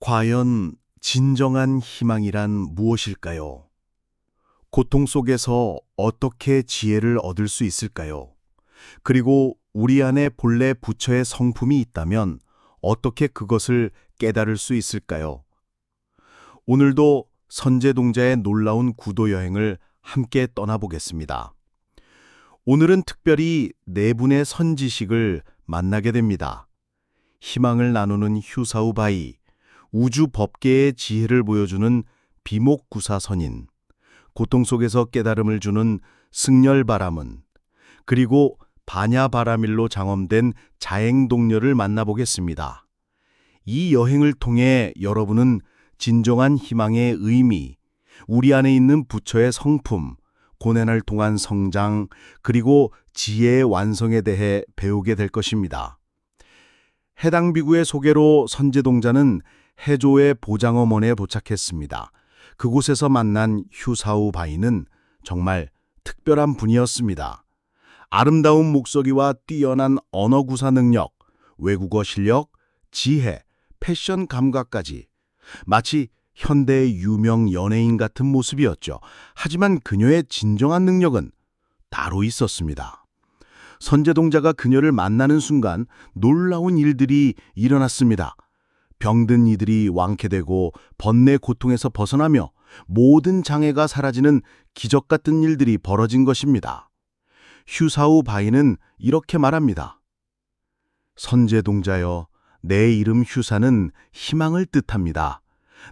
과연 진정한 희망이란 무엇일까요? 고통 속에서 어떻게 지혜를 얻을 수 있을까요? 그리고 우리 안에 본래 부처의 성품이 있다면 어떻게 그것을 깨달을 수 있을까요? 오늘도 선제동자의 놀라운 구도 여행을 함께 떠나보겠습니다. 오늘은 특별히 네 분의 선지식을 만나게 됩니다. 희망을 나누는 휴사우바이, 우주 법계의 지혜를 보여주는 비목구사 선인, 고통 속에서 깨달음을 주는 승열바람은, 그리고 바냐바라밀로 장엄된 자행동녀를 만나보겠습니다. 이 여행을 통해 여러분은 진정한 희망의 의미, 우리 안에 있는 부처의 성품, 고난을 통한 성장, 그리고 지혜의 완성에 대해 배우게 될 것입니다. 해당 비구의 소개로 선제동자는 해조의 보장어원에 도착했습니다. 그곳에서 만난 휴사우 바이는 정말 특별한 분이었습니다. 아름다운 목소리와 뛰어난 언어 구사 능력, 외국어 실력, 지혜, 패션 감각까지 마치 현대의 유명 연예인 같은 모습이었죠. 하지만 그녀의 진정한 능력은 따로 있었습니다. 선제동자가 그녀를 만나는 순간 놀라운 일들이 일어났습니다. 병든 이들이 완쾌되고 번뇌 고통에서 벗어나며 모든 장애가 사라지는 기적 같은 일들이 벌어진 것입니다. 휴사우 바이는 이렇게 말합니다. 선제동자여, 내 이름 휴사는 희망을 뜻합니다.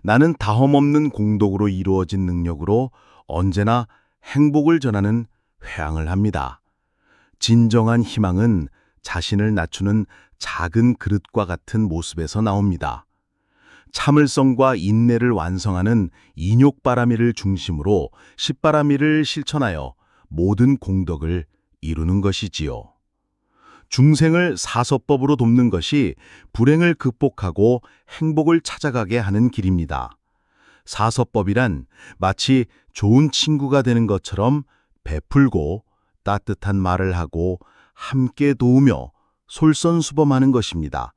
나는 다험 없는 공덕으로 이루어진 능력으로 언제나 행복을 전하는 회항을 합니다. 진정한 희망은 자신을 낮추는 작은 그릇과 같은 모습에서 나옵니다. 참을성과 인내를 완성하는 인욕바라미를 중심으로 십바라미를 실천하여 모든 공덕을 이루는 것이지요. 중생을 사서법으로 돕는 것이 불행을 극복하고 행복을 찾아가게 하는 길입니다. 사서법이란 마치 좋은 친구가 되는 것처럼 베풀고 따뜻한 말을 하고 함께 도우며 솔선수범하는 것입니다.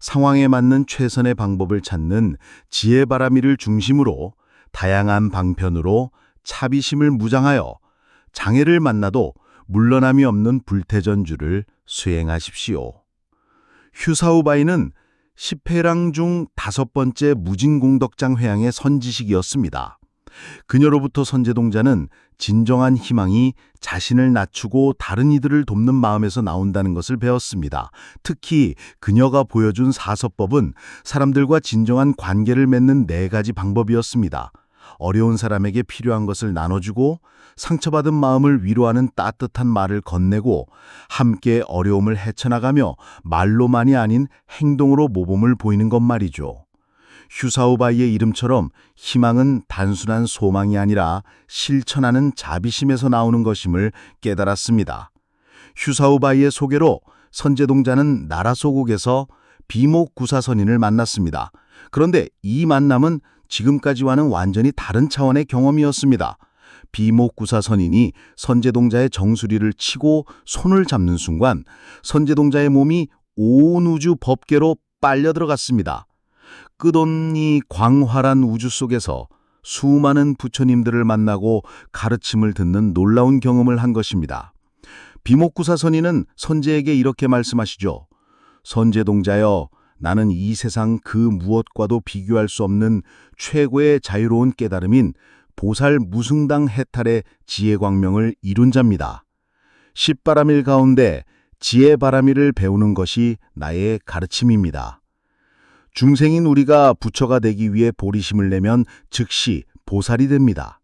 상황에 맞는 최선의 방법을 찾는 지혜 바라미를 중심으로 다양한 방편으로 차비심을 무장하여 장애를 만나도 물러남이 없는 불태전주를 수행하십시오. 휴사우바이는 10회랑 중 다섯 번째 무진공덕장 회양의 선지식이었습니다. 그녀로부터 선제동자는 진정한 희망이 자신을 낮추고 다른 이들을 돕는 마음에서 나온다는 것을 배웠습니다. 특히 그녀가 보여준 사서법은 사람들과 진정한 관계를 맺는 네 가지 방법이었습니다. 어려운 사람에게 필요한 것을 나눠주고 상처받은 마음을 위로하는 따뜻한 말을 건네고 함께 어려움을 헤쳐나가며 말로만이 아닌 행동으로 모범을 보이는 것 말이죠. 휴사오바이의 이름처럼 희망은 단순한 소망이 아니라 실천하는 자비심에서 나오는 것임을 깨달았습니다. 휴사오바이의 소개로 선제동자는 나라 소국에서 비목 구사선인을 만났습니다. 그런데 이 만남은 지금까지와는 완전히 다른 차원의 경험이었습니다. 비목구사 선인이 선제동자의 정수리를 치고 손을 잡는 순간 선제동자의 몸이 온 우주 법계로 빨려 들어갔습니다. 끝없이 광활한 우주 속에서 수많은 부처님들을 만나고 가르침을 듣는 놀라운 경험을 한 것입니다. 비목구사 선인은 선제에게 이렇게 말씀하시죠. 선제동자여, 나는 이 세상 그 무엇과도 비교할 수 없는 최고의 자유로운 깨달음인 보살 무승당 해탈의 지혜광명을 이룬 자입니다. 십바라밀 가운데 지혜바라밀을 배우는 것이 나의 가르침입니다. 중생인 우리가 부처가 되기 위해 보리심을 내면 즉시 보살이 됩니다.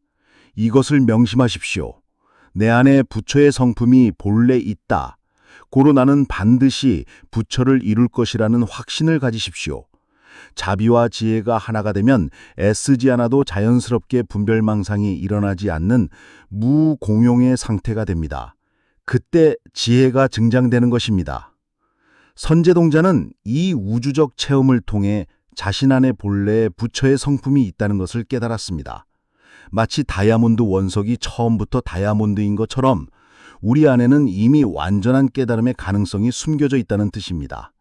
이것을 명심하십시오. 내 안에 부처의 성품이 본래 있다. 고로 나는 반드시 부처를 이룰 것이라는 확신을 가지십시오. 자비와 지혜가 하나가 되면 애쓰지 않아도 자연스럽게 분별망상이 일어나지 않는 무공용의 상태가 됩니다. 그때 지혜가 증장되는 것입니다. 선제동자는 이 우주적 체험을 통해 자신 안에 본래 부처의 성품이 있다는 것을 깨달았습니다. 마치 다이아몬드 원석이 처음부터 다이아몬드인 것처럼 우리 안에는 이미 완전한 깨달음의 가능성이 숨겨져 있다는 뜻입니다.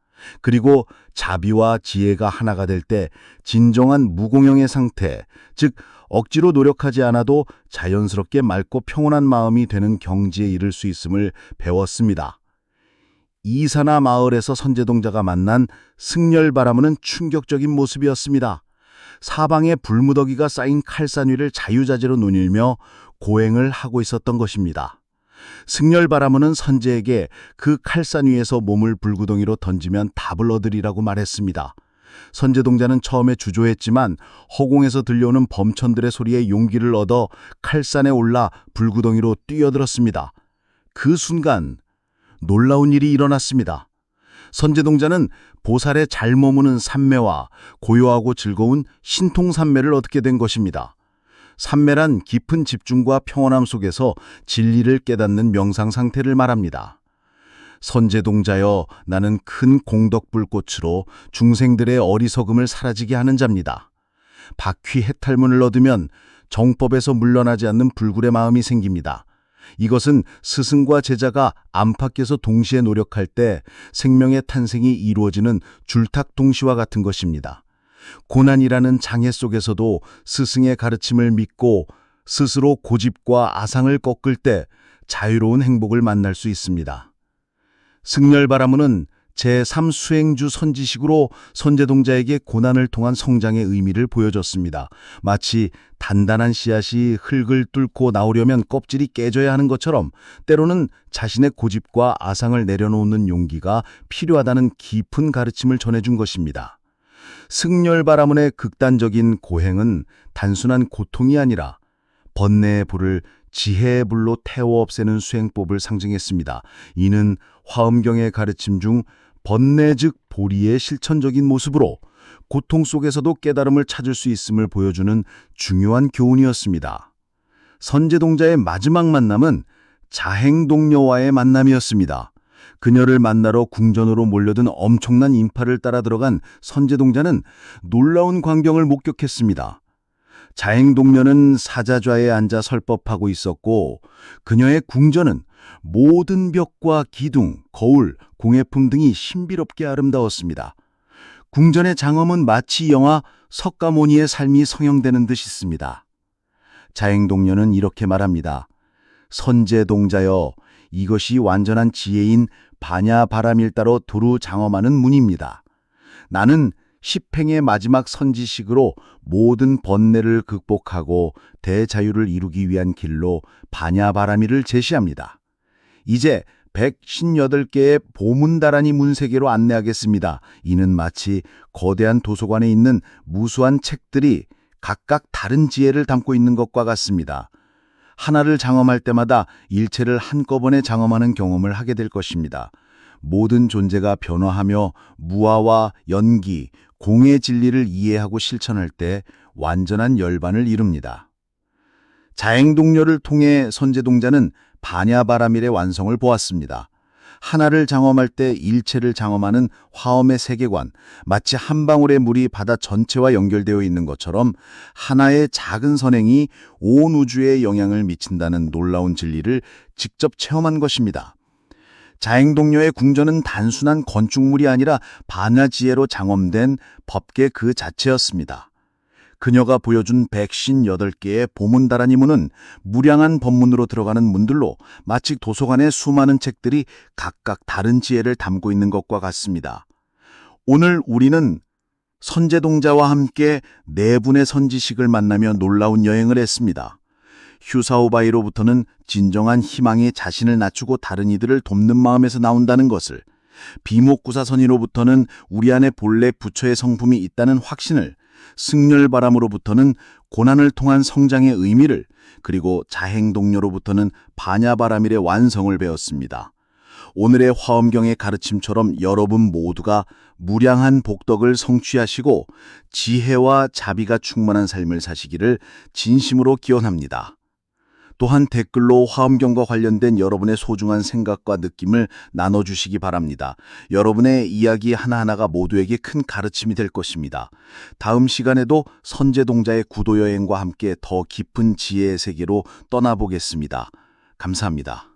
그리고 자비와 지혜가 하나가 될 때 진정한 무공형의 상태, 즉 억지로 노력하지 않아도 자연스럽게 맑고 평온한 마음이 되는 경지에 이를 수 있음을 배웠습니다. 이사나 마을에서 선제동자가 만난 승열바라무는 충격적인 모습이었습니다. 사방에 불무더기가 쌓인 칼산 위를 자유자재로 논일며 고행을 하고 있었던 것입니다. 승열바라무는 선제에게 그 칼산 위에서 몸을 불구덩이로 던지면 답을 얻으리라고 말했습니다. 선제동자는 처음에 주저했지만 허공에서 들려오는 범천들의 소리에 용기를 얻어 칼산에 올라 불구덩이로 뛰어들었습니다. 그 순간 놀라운 일이 일어났습니다. 선제동자는 보살에 잘 머무는 산매와 고요하고 즐거운 신통산매를 얻게 된 것입니다. 산매란 깊은 집중과 평온함 속에서 진리를 깨닫는 명상 상태를 말합니다. 선제동자여 나는 큰 공덕불꽃으로 중생들의 어리석음을 사라지게 하는 자입니다. 바퀴 해탈문을 얻으면 정법에서 물러나지 않는 불굴의 마음이 생깁니다. 이것은 스승과 제자가 안팎에서 동시에 노력할 때 생명의 탄생이 이루어지는 줄탁 동시와 같은 것입니다. 고난이라는 장애 속에서도 스승의 가르침을 믿고 스스로 고집과 아상을 꺾을 때 자유로운 행복을 만날 수 있습니다. 승열 바라무는 제3수행주 선지식으로 선제동자에게 고난을 통한 성장의 의미를 보여줬습니다. 마치 단단한 씨앗이 흙을 뚫고 나오려면 껍질이 깨져야 하는 것처럼 때로는 자신의 고집과 아상을 내려놓는 용기가 필요하다는 깊은 가르침을 전해준 것입니다. 승열바라문의 극단적인 고행은 단순한 고통이 아니라 번뇌의 불을 지혜의 불로 태워 없애는 수행법을 상징했습니다. 이는 화엄경의 가르침 중 번뇌 즉 보리의 실천적인 모습으로 고통 속에서도 깨달음을 찾을 수 있음을 보여주는 중요한 교훈이었습니다. 선제동자의 마지막 만남은 자행동녀와의 만남이었습니다. 그녀를 만나러 궁전으로 몰려든 엄청난 인파를 따라 들어간 선제동자는 놀라운 광경을 목격했습니다. 자행동녀는 사자좌에 앉아 설법하고 있었고 그녀의 궁전은 모든 벽과 기둥, 거울, 공예품 등이 신비롭게 아름다웠습니다. 궁전의 장엄은 마치 영화 석가모니의 삶이 성형되는 듯 있습니다. 자행동녀는 이렇게 말합니다. 선제동자여 이것이 완전한 지혜인 반야바라밀다로 두루 장엄하는 문입니다. 나는 십행의 마지막 선지식으로 모든 번뇌를 극복하고 대자유를 이루기 위한 길로 반야바라밀을 제시합니다. 이제 158개의 보문다라니 문세계로 안내하겠습니다. 이는 마치 거대한 도서관에 있는 무수한 책들이 각각 다른 지혜를 담고 있는 것과 같습니다. 하나를 장엄할 때마다 일체를 한꺼번에 장엄하는 경험을 하게 될 것입니다. 모든 존재가 변화하며 무아와 연기, 공의 진리를 이해하고 실천할 때 완전한 열반을 이룹니다. 자행동료를 통해 선제동자는 반야바라밀의 완성을 보았습니다. 하나를 장엄할 때 일체를 장엄하는 화엄의 세계관, 마치 한 방울의 물이 바다 전체와 연결되어 있는 것처럼 하나의 작은 선행이 온 우주에 영향을 미친다는 놀라운 진리를 직접 체험한 것입니다. 자행동료의 궁전은 단순한 건축물이 아니라 반야지혜로 장엄된 법계 그 자체였습니다. 그녀가 보여준 158개의 보문다라니 문은 무량한 법문으로 들어가는 문들로 마치 도서관의 수많은 책들이 각각 다른 지혜를 담고 있는 것과 같습니다. 오늘 우리는 선제동자와 함께 네 분의 선지식을 만나며 놀라운 여행을 했습니다. 휴사오바이로부터는 진정한 희망이 자신을 낮추고 다른 이들을 돕는 마음에서 나온다는 것을, 비목구사선이로부터는 우리 안에 본래 부처의 성품이 있다는 확신을, 승열바람으로부터는 고난을 통한 성장의 의미를 그리고 자행 동료로부터는 반야바라밀의 완성을 배웠습니다. 오늘의 화엄경의 가르침처럼 여러분 모두가 무량한 복덕을 성취하시고 지혜와 자비가 충만한 삶을 사시기를 진심으로 기원합니다. 또한 댓글로 화엄경과 관련된 여러분의 소중한 생각과 느낌을 나눠주시기 바랍니다. 여러분의 이야기 하나하나가 모두에게 큰 가르침이 될 것입니다. 다음 시간에도 선제동자의 구도여행과 함께 더 깊은 지혜의 세계로 떠나보겠습니다. 감사합니다.